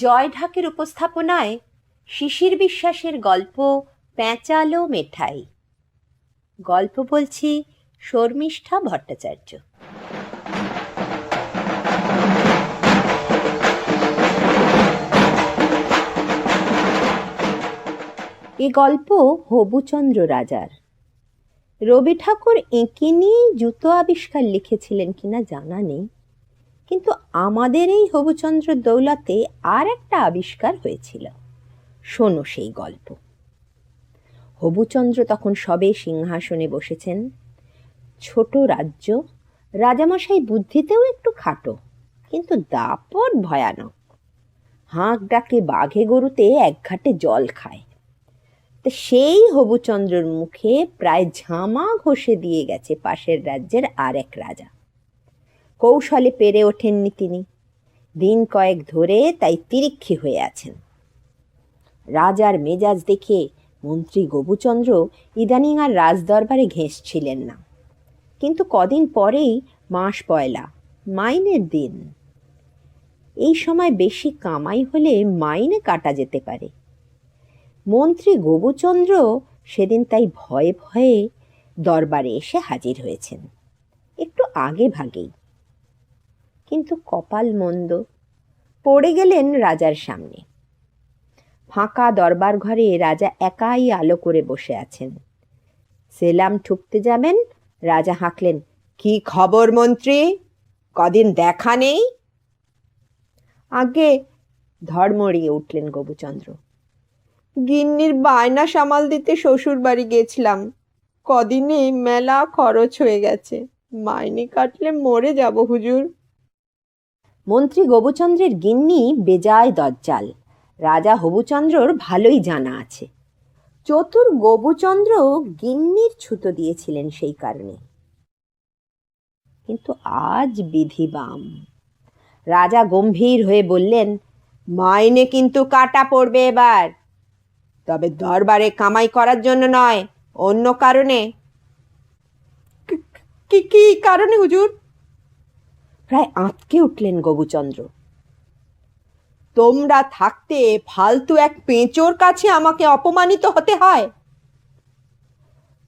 জয় ঢাকের উপস্থাপনায় শিশির বিশ্বাসের গল্প প্যাঁচালো মেঠাই। গল্প বলছি শর্মিষ্ঠা ভট্টাচার্য। এ গল্প হবুচন্দ্র রাজার। রবি ঠাকুর এঁকে নিয়েই জুতো আবিষ্কার লিখেছিলেন কিনা জানা নেই। কিন্তু আমাদের এই হবুচন্দ্র দৌলাতে আর একটা আবিষ্কার হয়েছিল। শোনো সেই গল্প। হবুচন্দ্র তখন সবে সিংহাসনে বসেছেন। ছোট রাজ্য, রাজামশাই বুদ্ধিতেও একটু খাটো, কিন্তু দাপট ভয়ানক। হাঁক ডাকে বাঘে গরুতে এক ঘাটে জল খায়। তা সেই হবুচন্দ্রর মুখে প্রায় ঝামা ঘষে দিয়ে গেছে পাশের রাজ্যের আর এক রাজা। কৌশলে পেরে ওঠেননি তিনি। দিন কয়েক ধরে তাই তিরিক্ষি হয়ে আছেন। রাজার মেজাজ দেখে মন্ত্রী গবুচন্দ্র ইদানিং আর রাজদরবারে ঘেঁষছিলেন না। কিন্তু কদিন পরেই মাস পয়লা, মাইনের দিন। এই সময় বেশি কামাই হলে মাইনে কাটা যেতে পারে। মন্ত্রী গবুচন্দ্র সেদিন তাই ভয়ে ভয়ে দরবারে এসে হাজির হয়েছেন। একটু আগে ভাগেই। কিন্তু কপাল মন্দ। পড়ে গেলেন রাজার সামনে। ফাঁকা দরবার ঘরে রাজা একাই আলো করে বসে আছেন। সেলাম ঠুকতে যাবেন, রাজা হাঁকলেন, কি খবর মন্ত্রী? কদিন দেখা নেই? আগে ধর্মড়িয়ে উঠলেন গবুচন্দ্র গিন্নির বায়না সামাল দিতে শ্বশুর বাড়ি গেছিলাম। কদিনে মেলা খরচ হয়ে গেছে। মাইনে কাটলে মরে যাব হুজুর। মন্ত্রী গবুচন্দ্রের গিন্নি বেজায় দজ্জাল। রাজা হবুচন্দ্রর ভালোই জানা আছে। চতুর গোবুচন্দ্র গিন্নির ছুতো দিয়েছিলেন সেই কারণে। কিন্তু আজ বিধি বাম রাজা গম্ভীর হয়ে বললেন, মাইনে কিন্তু কাটা পড়বে এবার। তবে দরবারে কামাই করার জন্য নয়, অন্য কারণে। কি কি কারণে হুজুর? প্রায় আঁতকে উঠলেন গবুচন্দ্র তোমরা থাকতে ফালতু এক পেঁচোর কাছে আমাকে অপমানিত হতে হয়?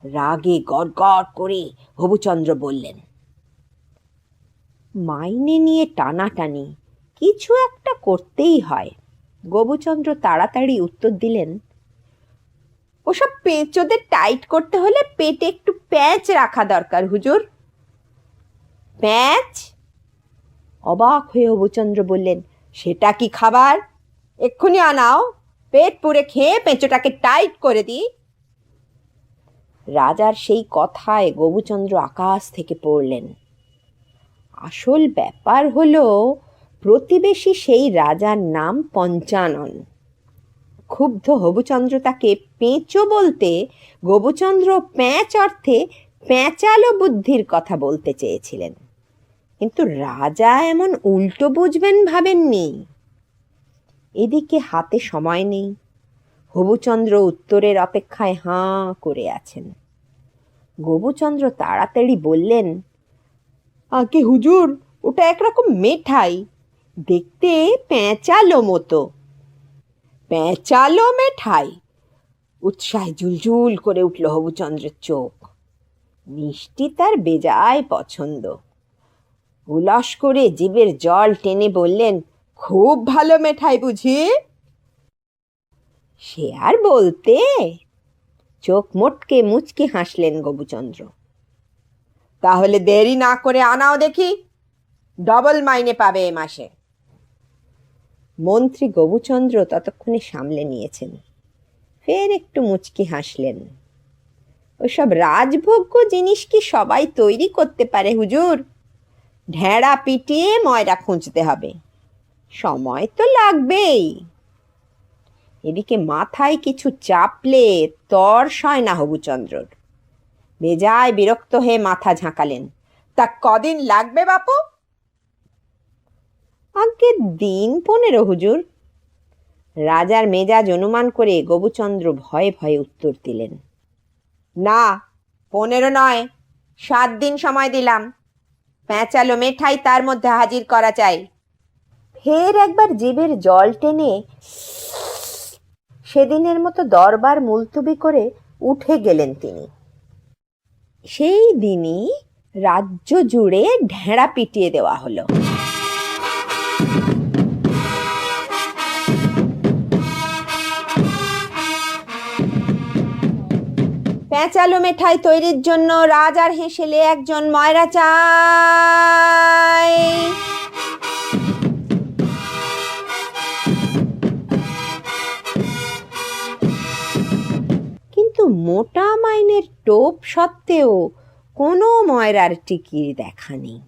রাগে গড়গড় করে হবুচন্দ্র বললেন, মাইনে নিয়ে টানাটানি কিছু একটা করতেই হয়। গবুচন্দ্র তাড়াতাড়ি উত্তর দিলেন, ওসব পেঁচোদের টাইট করতে হলে পেটে একটু প্যাঁচ রাখা দরকার হুজুর। প্যাঁচ অবাক হয়ে অবুচন্দ্র বললেন, সেটা কি খাবার? এক্ষুনি আনাও। পেট পুড়ে খেয়ে পেঁচোটাকে টাইট করে দিই। রাজার সেই কথায় গবুচন্দ্র আকাশ থেকে পড়লেন। আসল ব্যাপার হলো, প্রতিবেশী সেই রাজার নাম পঞ্চানন। ক্ষুব্ধ হবুচন্দ্র তাকে পেঁচো বলতে, গবুচন্দ্র প্যাঁচ অর্থে প্যাঁচালো বুদ্ধির কথা বলতে চেয়েছিলেন। কিন্তু রাজা এমন উল্টো বুঝবেন ভাবেননি। এদিকে হাতে সময় নেই। হবুচন্দ্র উত্তরের অপেক্ষায় হাঁ করে আছেন। গবুচন্দ্র তাড়াতাড়ি বললেন আগে হুজুর, ওটা একরকম মেঠাই, দেখতে পেঁচালো মতো। প্যাঁচালো মেঠাই। উৎসাহে জুলজুল করে উঠল হবুচন্দ্রের চোখ। মিষ্টি তার বেজায় পছন্দ। উলস করে জীবের জল টেনে বললেন, খুব ভালো মেঠাই বুঝি? সে আর বলতে? চোখ মোটকে মুচকে হাসলেন গবুচন্দ্র তাহলে দেরি না করে আনাও দেখি, ডবল মাইনে পাবে এ মাসে। মন্ত্রী গবুচন্দ্র ততক্ষণে সামলে নিয়েছেন। ফের একটু মুচকি হাসলেন। ওসব রাজভোগ্য জিনিস কি সবাই তৈরি করতে পারে হুজুর? ঢেড়া পিটিয়ে ময়রা খুঁজতে হবে। সময় তো লাগবেই। এদিকে মাথায় কিছু চাপলে তর সয় না হবুচন্দ্রর বেজায় বিরক্ত হয়ে মাথা ঝাঁকালেন। তা কদিন লাগবে বাপু? আগে দিন পনেরো, হুজুর। রাজার মেজাজ অনুমান করে গবুচন্দ্র ভয়ে ভয়ে উত্তর দিলেন। না, পনেরো নয়, সাত দিন সময় দিলাম। প্যাঁচালো মেঠাই তার মধ্যে হাজির করা চাই। ফের একবার জীবের জল টেনে সেদিনের মতো দরবার মুলতুবি করে উঠে গেলেন তিনি। সেই দিনই রাজ্য জুড়ে ঢেঁড়া পিটিয়ে দেওয়া হলো। পেঁচালো মেঠাই তৈরির জন্য রাজার হেসেলে একজন ময়রা চাই। কিন্তু মোটা মাইনের টোপ সত্ত্বেও কোনো ময়রার টিকির দেখা নেই।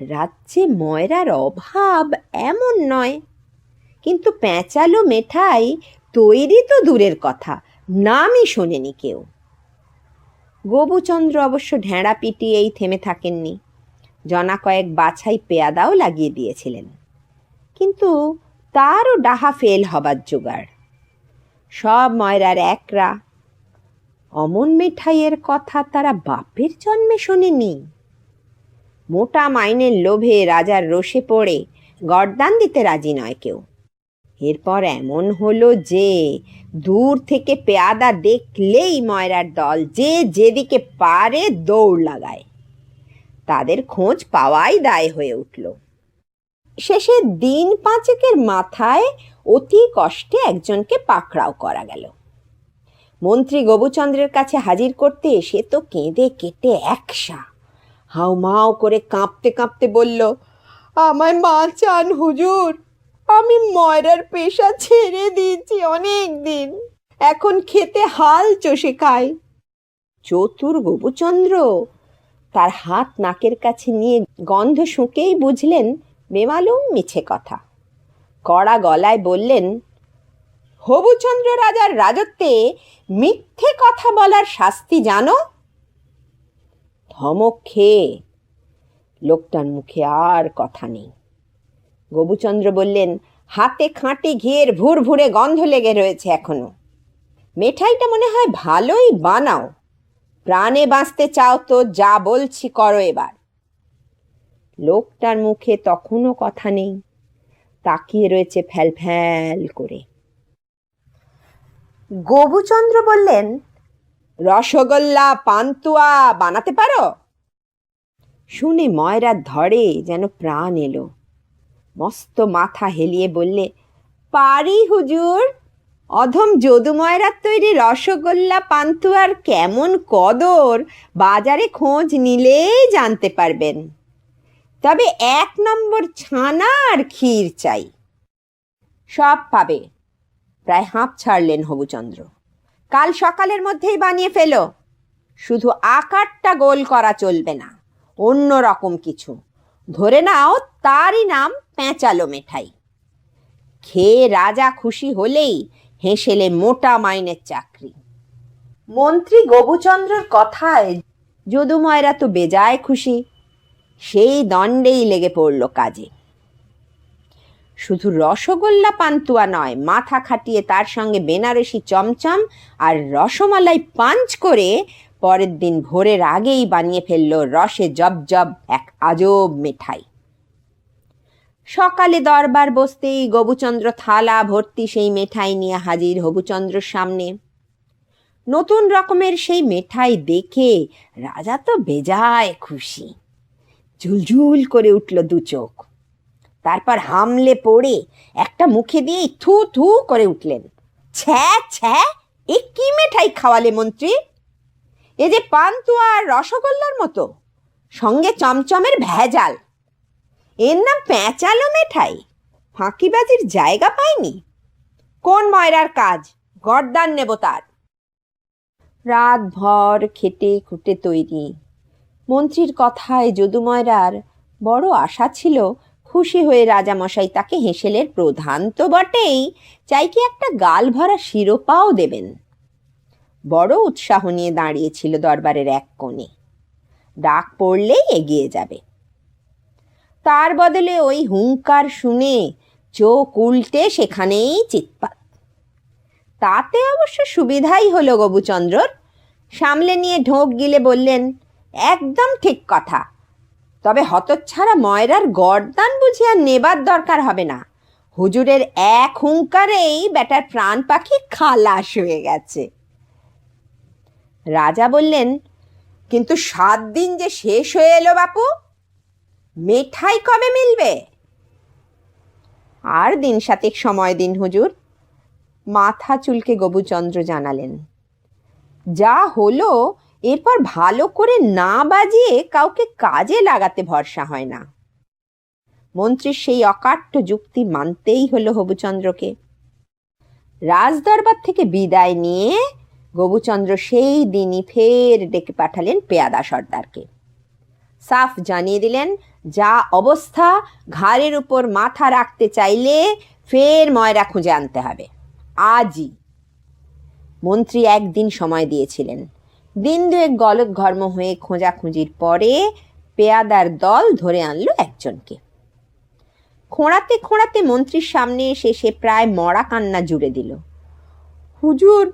রাজ্যে ময়রার অভাব এমন নয়। কিন্তু প্যাঁচালো মেঠাই তৈরি তো দূরের কথা, নামই শোনেনি কেউ। গোবুচন্দ্র অবশ্য ঢেঁড়া পিটিয়েই থেমে থাকেননি। জনা কয়েক বাছাই পেয়াদাও লাগিয়ে দিয়েছিলেন। কিন্তু তারও ডাহা ফেল হবার জোগাড়। সব ময়রার একরা। অমন মিঠাইয়ের কথা তারা বাপের জন্মে শোনেনি। মোটা মাইনের লোভে রাজার রোষে পড়ে গরদান দিতে রাজি নয় কেউ। এরপর এমন হলো যে, দূর থেকে পেয়াদা দেখলেই ময়রার দল যে যেদিকে পারে দৌড় লাগায়। তাদের খোঁজ পাওয়াই দায় হয়ে উঠল। শেষে দিন পাঁচেকের মাথায় অতি কষ্টে একজনকে পাকড়াও করা গেল। মন্ত্রী গোবুচন্দ্রের কাছে হাজির করতে সে তো কেঁদে কেটে একসা হাউমাউ করে কাঁপতে কাঁপতে বলল, আমায় মা চান হুজুর। আমি ময়রার পেশা ছেড়ে দিয়েছি অনেক দিন এখন খেতে হাল চষে খাই। চতুর গোবুচন্দ্র তার হাত নাকের কাছে নিয়ে গন্ধ শুঁকেই বুঝলেন বেমালুম মিছে কথা। কড়া গলায় বললেন, হবুচন্দ্র রাজার রাজত্বে মিথ্যে কথা বলার শাস্তি জানো? ধমক খেয়ে, লোকটার মুখে আর কথা নেই। গোবুচন্দ্র বললেন, হাতে খাঁটি ঘিয়ের ভুর ভুরে গন্ধ লেগে রয়েছে এখনও। মেঠাইটা মনে হয় ভালোই বানাও। প্রাণে বাঁচতে চাও তো যা বলছি করো এবার। লোকটার মুখে তখনও কথা নেই। তাকিয়ে রয়েছে ফ্যাল ফ্যাল করে। গোবুচন্দ্র বললেন, রসগোল্লা, পান্তুয়া বানাতে পারো? শুনে ময়রার ধরে যেন প্রাণ এলো। মস্ত মাথা হেলিয়ে বললে, পারি হুজুর। অধম যদুময়রার তৈরি রসগোল্লা পান্তুয়ার কেমন কদর, বাজারে খোঁজ নিলেই জানতে পারবেন। তবে এক নম্বর ছানা আর ক্ষীর চাই। সব পাবে। প্রায় হাঁপ ছাড়লেন হবুচন্দ্র। কাল সকালের মধ্যেই বানিয়ে ফেলো। শুধু আকারটা গোল করা চলবে না, অন্য রকম কিছু। ধরে নাও তারই নাম পেঁচালো মেঠাই। খেয়ে রাজা খুশি হলেই হেসেলে মোটা মাইনের চাকরি। মন্ত্রী গোবুচন্দ্রের কথায় যদুময়রা তো বেজায় খুশি, সেই দণ্ডেই লেগে পড়ল কাজে। শুধু রসগোল্লা পান্তুয়া নয়, মাথা খাটিয়ে তার সঙ্গে বেনারসি চমচম আর রসমালাই পাঞ্চ করে পরের দিন ভোরের আগেই বানিয়ে ফেলল রসে জব জব এক আজব মিঠাই। সকালে দরবার বসতেই গবুচন্দ্র থালা ভর্তি সেই মেঠাই নিয়ে হাজির হবুচন্দ্রর সামনে। নতুন রকমের সেই মেঠাই দেখে রাজা তো বেজায় খুশি। ঝুলঝুল করে উঠল দু চোখ। তারপর হামলে পড়ে একটা মুখে দিয়ে থু থু করে উঠলেন। ছ্যা ছ্যা, এ কি মেঠাই খাওয়ালে মন্ত্রী? এ যে পান্তুয়া আর রসগোল্লার মতো। সঙ্গে চমচমের ভেজাল। এর নাম প্যাঁচালো মেঠাই। ফাঁকিবাজির জায়গা পায়নি কোন ময়রার কাজ? গরদান নেব তার। রাত ভর খেটে খুটে তৈরি। মন্ত্রীর কথায় যদু ময়রার বড় আশা ছিল, খুশি হয়ে রাজামশাই তাকে হেসেলের প্রধান তো বটেই, চাই কি একটা গাল ভরা শিরোপাও দেবেন। বড় উৎসাহ নিয়ে দাঁড়িয়েছিল দরবারের এক কোণে। ডাক পড়লেই এগিয়ে যাবে। তার বদলে ওই হুঙ্কার শুনে চোখ উল্টে সেখানেই চিৎপাত। তাতে অবশ্য সুবিধাই হলো গবুচন্দ্রর। সামলে নিয়ে ঢোক গিলে বললেন, একদম ঠিক কথা। তবে হতচ্ছাড়া ময়রার গরদান বুঝিয়া নেবার দরকার হবে না। হুজুরের এক হুঙ্কারেই বেটার প্রাণ পাখি খালাস হয়ে গেছে। রাজা বললেন, কিন্তু সাত দিন যে শেষ হয়ে এলো বাপু, মেঠাই কবে মিলবে? আর দিন সাতেক সময় দিন, হুজুর। মাথা চুলকে গবুচন্দ্র জানালেন। যা হলো, এরপর ভালো করে না বাজিয়ে কাউকে কাজে লাগাতে ভরসা হয় না। মন্ত্রীর সেই অকাট্য যুক্তি মানতেই হলো হবুচন্দ্রকে রাজদরবার থেকে বিদায় নিয়ে গবুচন্দ্র সেই দিনই ফের ডেকে পাঠালেন পেয়াদা সর্দারকে। সাফ জানিয়ে দিলেন, যা অবস্থা, ঘাড়ের উপর মাথা রাখতে চাইলে ফের ময়রা খুঁজে আনতে হবে। আজই। মন্ত্রী একদিন সময় দিয়েছিলেন। দিন দুয়েক গলক ঘর্ম হয়ে খোঁজাখুঁজির পরে পেয়াদার দল ধরে আনলো একজনকে। খোঁড়াতে খোঁড়াতে মন্ত্রীর সামনে এসে সে প্রায় মরা কান্না জুড়ে দিল। হুজুর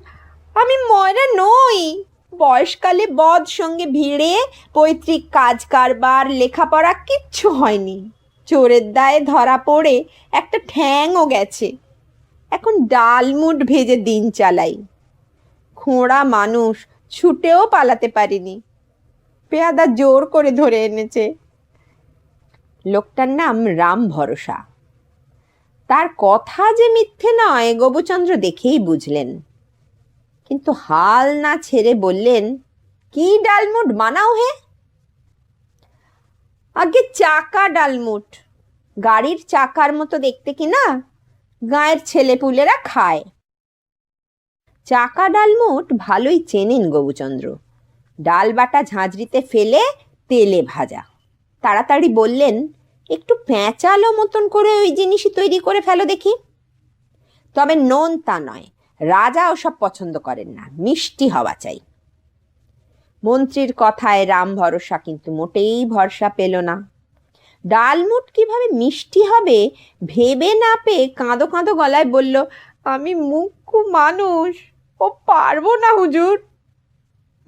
আমি ময়রা নই। বয়সকালে বদ সঙ্গে ভিড়ে পৈতৃক কাজ, কারবার, লেখাপড়া কিচ্ছু হয়নি। চোরের দায়ে ধরা পড়ে একটা ঠ্যাংও গেছে। এখন ডালমুট ভেজে দিন চালাই। খোঁড়া মানুষ ছুটেও পালাতে পারিনি। পেয়াদা জোর করে ধরে এনেছে। লোকটার নাম রাম ভরসা। তার কথা যে মিথ্যে নয় গোবচন্দ্র দেখেই বুঝলেন। কিন্তু হাল না ছেড়ে বললেন, কি ডালমুট? বানাও হে? আগে চাকা ডালমুট। গাড়ির চাকার মতো দেখতে কি না? গায়ের ছেলেপুলেরা খায়। চাকা ডালমুট? ভালোই চেনেন গৌচন্দ্র ডাল বাটা ঝাঁঝরিতে ফেলে তেলে ভাজা। তাড়াতাড়ি বললেন, একটু প্যাঁচালো মতন করে ওই জিনিসই তৈরি করে ফেলো দেখি। তবে নোন তা নয়। রাজা ওসব পছন্দ করেন না, মিষ্টি হওয়া চাই। মন্ত্রীর কথায় রাম ভরসা কিন্তু মোটেই ভরসা পেল না। ডালমুট কীভাবে মিষ্টি হবে ভেবে না পেয়ে কাঁদো কাঁদো গলায় বলল, আমি মুখ্য মানুষ, ও পারব না হুজুর।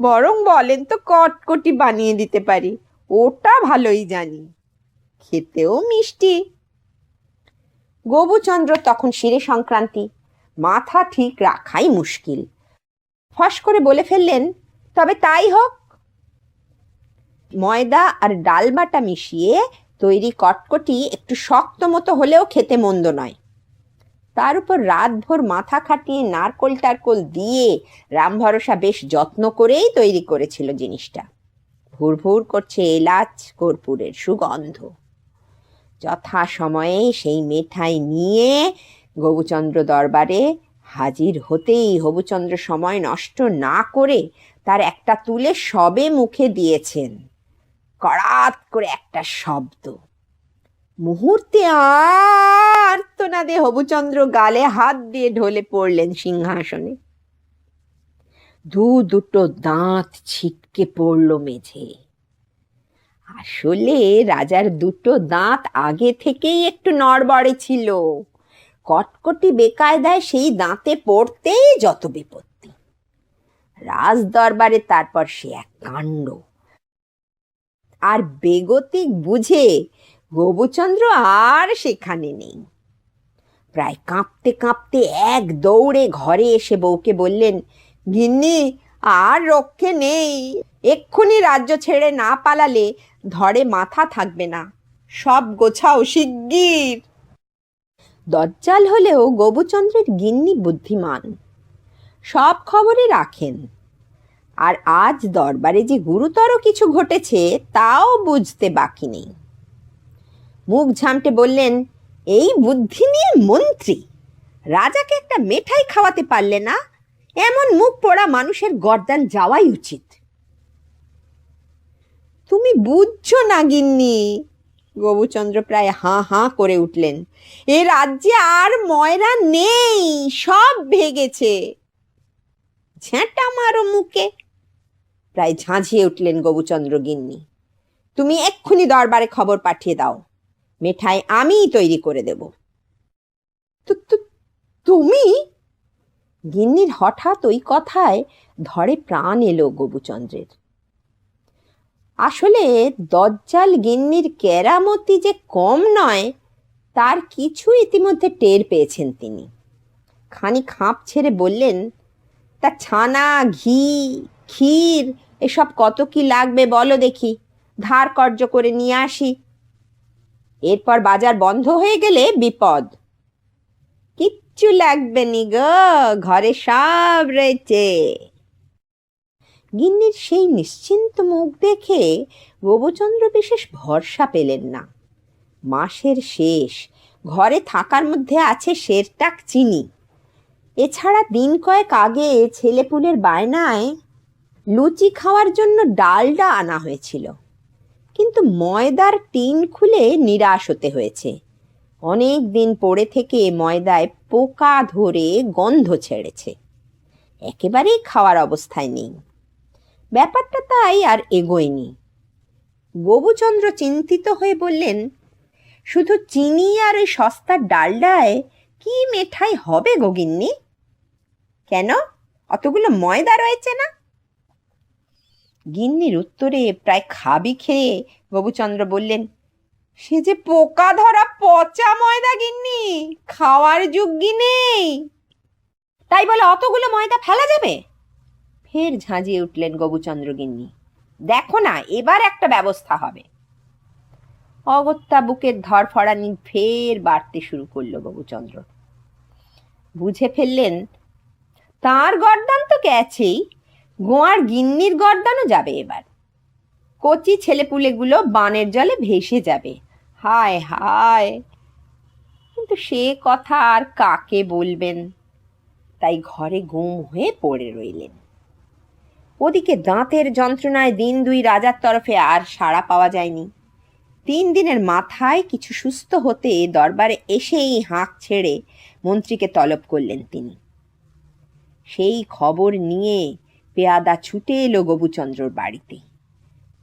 বরং বলেন তো কটকটি বানিয়ে দিতে পারি, ওটা ভালোই জানি, খেতেও মিষ্টি। গোবুচন্দ্র তখন শিরে সংক্রান্তি মাথা ঠিক রাখাই মুশকিল। ফস করে বলে ফেললেন, তবে তাই হোক। ময়দা আর ডাল বাটা মিশিয়ে তৈরি কটকটি একটু শক্ত মতো হলেও খেতে মন্দ নয়। তার উপর রাতভর মাথা খাটিয়ে নারকোল টারকোল দিয়ে রাম ভরসা বেশ যত্ন করেই তৈরি করেছিল জিনিসটা। ভুর ভুর করছে এলাচ, কর্পূরের সুগন্ধ। যথা সময়ে সেই মেঠাই নিয়ে গৌচন্দ্র দরবারে হাজির হতেই হবুচন্দ্র সময় নষ্ট না করে তার একটা তুলে সবে মুখে দিয়েছেন। কড়াত করে একটা শব্দ। মুহূর্তে আর তো না দে হবুচন্দ্র গালে হাত দিয়ে ঢলে পড়লেন সিংহাসনে। দু দুটো দাঁত ছিটকে পড়ল মেঝে। আসলে রাজার দুটো দাঁত আগে থেকেই একটু নড়বড়ে ছিল। কটকটি বেকায়দায় সেই দাঁতে পড়তেই যত বিপত্তি। রাজ দরবারে তারপর সে এক কাণ্ড। আর বেগতিক বুঝে গোবুচন্দ্র আর সেখানে নেই। প্রায় কাঁপতে কাঁপতে এক দৌড়ে ঘরে এসে বউকে বললেন, গিন্নি, আর রক্ষে নেই। এক্ষুনি রাজ্য ছেড়ে না পালালে ধরে মাথা থাকবে না। সব গোছাও শিগগির। দজ্জাল হলেও গোবুচন্দ্রের গিন্নি বুদ্ধিমান। সব খবরই রাখেন। আর আজ দরবারে যে গুরুতর কিছু ঘটেছে, তাও বুঝতে বাকি নেই। মুখ ঝামটে বললেন, এই বুদ্ধি নিয়ে মন্ত্রী, রাজাকে একটা মেঠাই খাওয়াতে পারলে না? এমন মুখ পোড়া মানুষের গর্দান যাওয়াই উচিত। তুমি বুঝছ না গিন্নি গবুচন্দ্র প্রায় হাঁ হাঁ করে উঠলেন। এ রাজ্যে আর ময়রা নেই, সব ভেগেছে। ঝ্যাঁটা মারো মুখে। প্রায় ঝাঁঝিয়ে উঠলেন গবুচন্দ্র গিন্নি। তুমি এক্ষুনি দরবারে খবর পাঠিয়ে দাও। মেঠাই আমিই তৈরি করে দেব। তুমি? গিন্নির হঠাৎ ওই কথায় ধরে প্রাণ এলো গবুচন্দ্রের। আসলে দজ্জাল গিন্নির কেরামতি যে কম নয়, তার কিছু ইতিমধ্যে টের পেয়েছেন তিনি। খানি খাঁপ ছেড়ে বললেন, তা ছানা, ঘি, ক্ষীর, এসব কত কি লাগবে বলো দেখি, ধার কর্য করে নিয়ে আসি। এরপর বাজার বন্ধ হয়ে গেলে বিপদ। কিচ্ছু লাগবে নি গো, ঘরে সব রয়েছে। গিন্নির সেই নিশ্চিন্ত মুখ দেখে গোবচন্দ্র বিশেষ ভরসা পেলেন না। মাসের শেষ, ঘরে থাকার মধ্যে আছে শেরটাক চিনি। এছাড়া দিন কয়েক আগে ছেলেপুলের বায়নায় লুচি খাওয়ার জন্য ডালডা আনা হয়েছিল। কিন্তু ময়দার টিন খুলে নিরাশ হতে হয়েছে। অনেক দিন পড়ে থেকে ময়দায় পোকা ধরে গন্ধ ছেড়েছে। একেবারেই খাওয়ার অবস্থায় নেই। ব্যাপারটা তাই আর এগোয়নি। গোবুচন্দ্র চিন্তিত হয়ে বললেন, শুধু চিনি আর ওই সস্তার ডালডায় কি মেঠাই হবে গোগিন্নি কেন? অতগুলো ময়দা রয়েছে না? গিন্নির উত্তরে প্রায় খাবি খেয়ে গোবুচন্দ্র বললেন, সে যে পোকা ধরা পচা ময়দা গিন্নি, খাওয়ার যোগ্যি নেই তাই বলে অতগুলো ময়দা ফেলা যাবে? ফের ঝাঁঝিয়ে উঠলেন গবুচন্দ্র গিন্নি। দেখো না, এবার একটা ব্যবস্থা হবে। অগত্যা বুকের ধরফড়ানি ফের বাড়তে শুরু করল গোবুচন্দ্র। বুঝে ফেললেন, তার গর্দান তো গেছেই, গোয়ার গিন্নির গর্দানও যাবে এবার। কচি ছেলেপুলেগুলো বানের জলে ভেসে যাবে। হায় হায়, কিন্তু সে কথা আর কাকে বলবেন? তাই ঘরে গুম হয়ে পড়ে রইলেন। ওদিকে দাঁতের যন্ত্রণায় দিন দুই রাজার তরফে আর সাড়া পাওয়া যায়নি। তিন দিনের মাথায় কিছু সুস্থ হতে দরবারে এসেই হাঁক ছেড়ে মন্ত্রীকে তলব করলেন তিনি। সেই খবর নিয়ে পেয়াদা ছুটে এলো গবুচন্দ্রর বাড়িতে।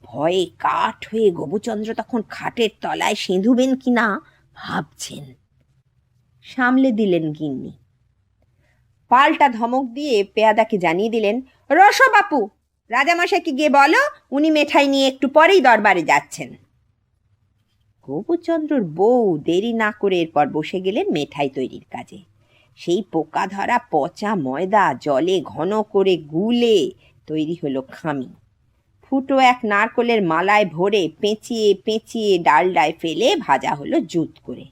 ভয়ে কাঠ হয়ে গবুচন্দ্র তখন খাটের তলায় সেঁধুবেন কিনা ভাবছেন। সামলে দিলেন গিন্নি। পাল্টা ধমক দিয়ে পেয়াদাকে জানিয়ে দিলেন রস বাপু রাজামশাইকে গিয়ে বলো? উনি মেঠাই নিয়ে একটু পরেই দরবারে যাচ্ছেন। গোপুচন্দ্রর বউ দেরি না করে এরপর বসে গেলেন মেঠাই তৈরির কাজে। সেই পোকা ধরা পচা ময়দা জলে ঘন করে গুলে তৈরি হলো খামি। ফুটো এক নারকলের মালায় ভরে পেঁচিয়ে পেঁচিয়ে ডালডায় ফেলে ভাজা হলো জুত করে।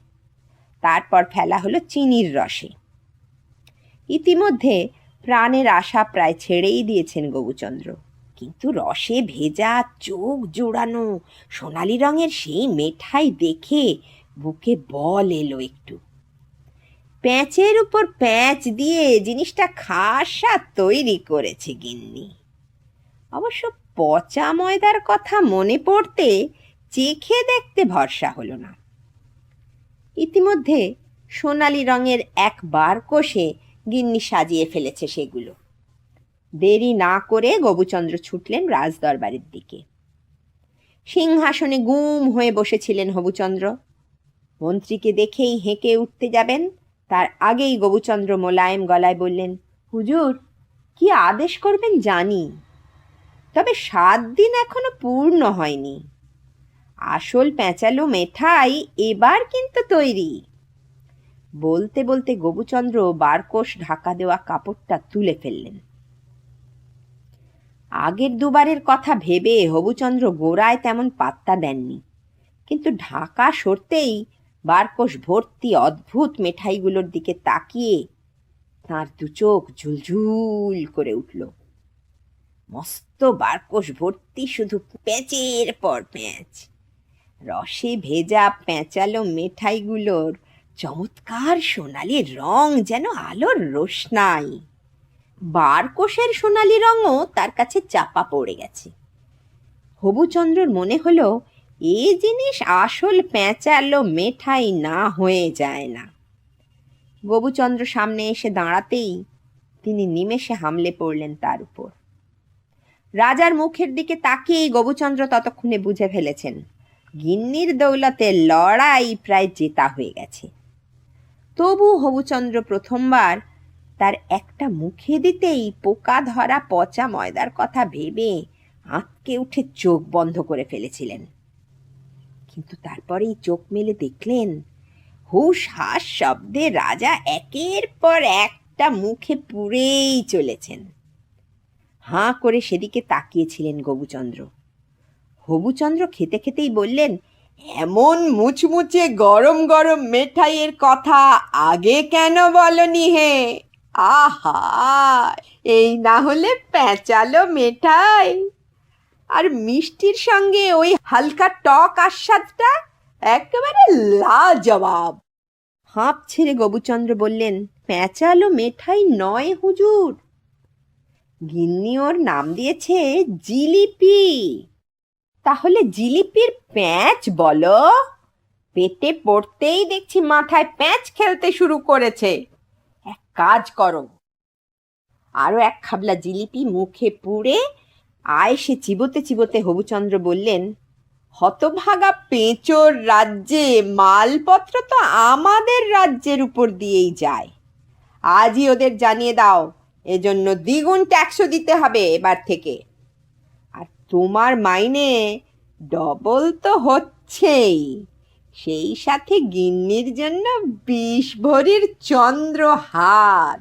তারপর ফেলা হলো চিনির রসে। ইতিমধ্যে প্রাণের আশা প্রায় ছেড়েই দিয়েছেন গবুচন্দ্র। কিন্তু রসে ভেজা, চোখ জোড়ানো, সোনালি রঙের সেই মেঠাই দেখে বুকে বল এলো একটু। প্যাঁচের উপর প্যাঁচ দিয়ে জিনিসটা খাসা তৈরি করেছে গিন্নি। অবশ্য পচা ময়দার কথা মনে পড়তে চেখে দেখতে ভরসা হলো না। ইতিমধ্যে সোনালি রঙের এক বার কষে গিন্নি সাজিয়ে ফেলেছে সেগুলো। দেরি না করে গবুচন্দ্র ছুটলেন রাজদরবারের দিকে। সিংহাসনে গুম হয়ে বসেছিলেন হবুচন্দ্র। মন্ত্রীকে দেখেই হেঁকে উঠতে যাবেন, তার আগেই গবুচন্দ্র মোলায়েম গলায় বললেন, হুজুর, কি আদেশ করবেন জানি। তবে সাত দিন এখনও পূর্ণ হয়নি। আসল পেঁচালো মেঠাই এবার কিন্তু তৈরি। বলতে বলতে গবুচন্দ্র বারকোষ ঢাকা দেওয়া কাপড়টা তুলে ফেললেন। আগের দুবারের কথা ভেবে হবুচন্দ্র গোড়ায় তেমন পাত্তা দেননি। কিন্তু ঢাকা সরতেই বারকোষ ভর্তি অদ্ভুত মেঠাইগুলোর দিকে তাকিয়ে তার দু চোখ ঝুলঝুল করে উঠল। মস্ত বারকোষ ভর্তি শুধু প্যাঁচের পর প্যাঁচ। রসে ভেজা প্যাঁচালো মেঠাইগুলোর চমৎকার সোনালি রং যেন আলোর রোশনাই। বারকোষের সোনালি রঙও তার কাছে চাপা পড়ে গেছে। হবুচন্দ্রর মনে হলো এই জিনিস আসল প্যাঁচালো মেঠাই না হয়ে যায় না। গবুচন্দ্র সামনে এসে দাঁড়াতেই তিনি নিমেষে হামলে পড়লেন তার উপর। রাজার মুখের দিকে তাকিয়েই গবুচন্দ্র ততক্ষণে বুঝে ফেলেছেন, গিন্নির দৌলতে লড়াই প্রায় জেতা হয়ে গেছে। তবু হবুচন্দ্র প্রথমবার তার একটা মুখে দিতেই পোকা ধরা পচা ময়দার কথা ভেবে আঁতকে উঠে চোখ বন্ধ করে ফেলেছিলেন। কিন্তু তারপরেই চোখ মেলে দেখলেন, হুশ হাস শব্দে রাজা একের পর একটা মুখে পুড়েই চলেছেন। হাঁ করে সেদিকে তাকিয়েছিলেন গবুচন্দ্র। হবুচন্দ্র খেতে খেতেই বললেন এমন মুচমুচে গরম গরম মেঠাইয়ের কথা আগে কেন বলনি হে? আহা, এই না হলে পেঁচালো মেঠাই। আর মিষ্টির সঙ্গে ওই হালকা টক আস্বাদটা একেবারে লাজবাব। হাঁপ ছেড়ে গবুচন্দ্র বললেন পেঁচালো মেঠাই নয় হুজুর। গিন্নি ওর নাম দিয়েছে জিলিপি। তাহলে জিলিপির প্যাঁচ বলো। পেটে পড়তেই দেখছি মাথায় প্যাঁচ খেলতে শুরু করেছে। এক কাজ করো। আরও এক খাবলা জিলিপি মুখে পুড়ে আয় সে চিবোতে চিবোতে হবুচন্দ্র বললেন, হতভাগা পেঁচোর রাজ্যে মালপত্র তো আমাদের রাজ্যের উপর দিয়েই যায়। আজই ওদের জানিয়ে দাও, এজন্য দ্বিগুণ ট্যাক্সও দিতে হবে এবার থেকে। তোমার মাইনে ডবল তো হচ্ছেই। সেই সাথে গিন্নির জন্য বিষ ভরির চন্দ্রহার।